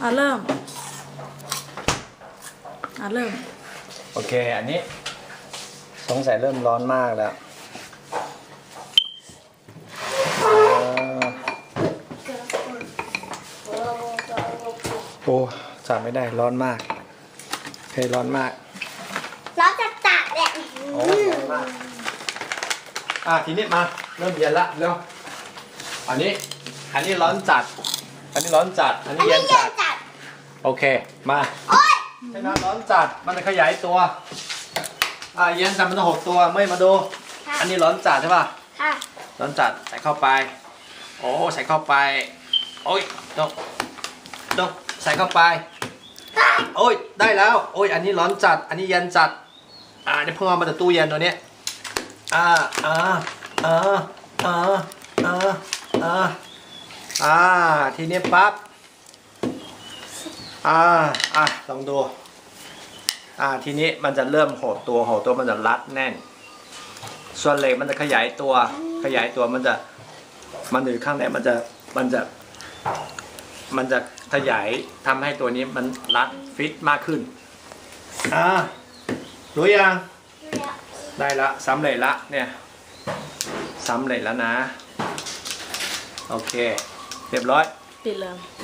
อะเริ่ม อะเริ่ม โอเค อันนี้ สงสัยเริ่มร้อนมากแล้วอ่าโอ้จับไม่ได้ร้อนมากโอเคร้อนมาก เราจะตัดแหละโอ้ร้อนมาก อะทีนี้มา เริ่มเย็นละเร็วอันนี้ อันนี้ร้อนจัด อันนี้ร้อนจัด อันอันี้นเย็นี้นเย็จันดจัด โอเค มาโอ๊ยใช้น้ำร้อนจัด มันจะขยายตัว อ่าเย็นจัดมันจะหดตัว ไม่มาดูค่ะอันนี้ร้อนจัดใช่ป่ะ ค่ะ ร้อนจัดใส่เข้าไป โอ้ใส่เข้าไป โอ้ยดกดกใส่เข้าไป โอ้ย ได้แล้ว โอ้ย อันนี้ร้อนจัด อันนี้เย็นจัด อ่านี่เพิ่งเอามาจากตู้เย็นตัวเนี้ย อ่า อ่า อ่า อ่า อ่า อ่าอ่าทีนี้ปั๊บ อ่าอะลองดูอ่าทีนี้มันจะเริ่มโหดตัวโหดตัวมันจะรัดแน่น ส่วนเหล็กมันจะขยายตัว ขยายตัวมันจะ มันอยู่ข้างในมันจะมันจะ มันจะขยายทำให้ตัวนี้มันรัดฟิตมากขึ้นอ่ารู้ยังได้ละสำเร็จละเนี่ยสำเร็จแล้วนะ โอเค เรียบร้อย ปิดเลย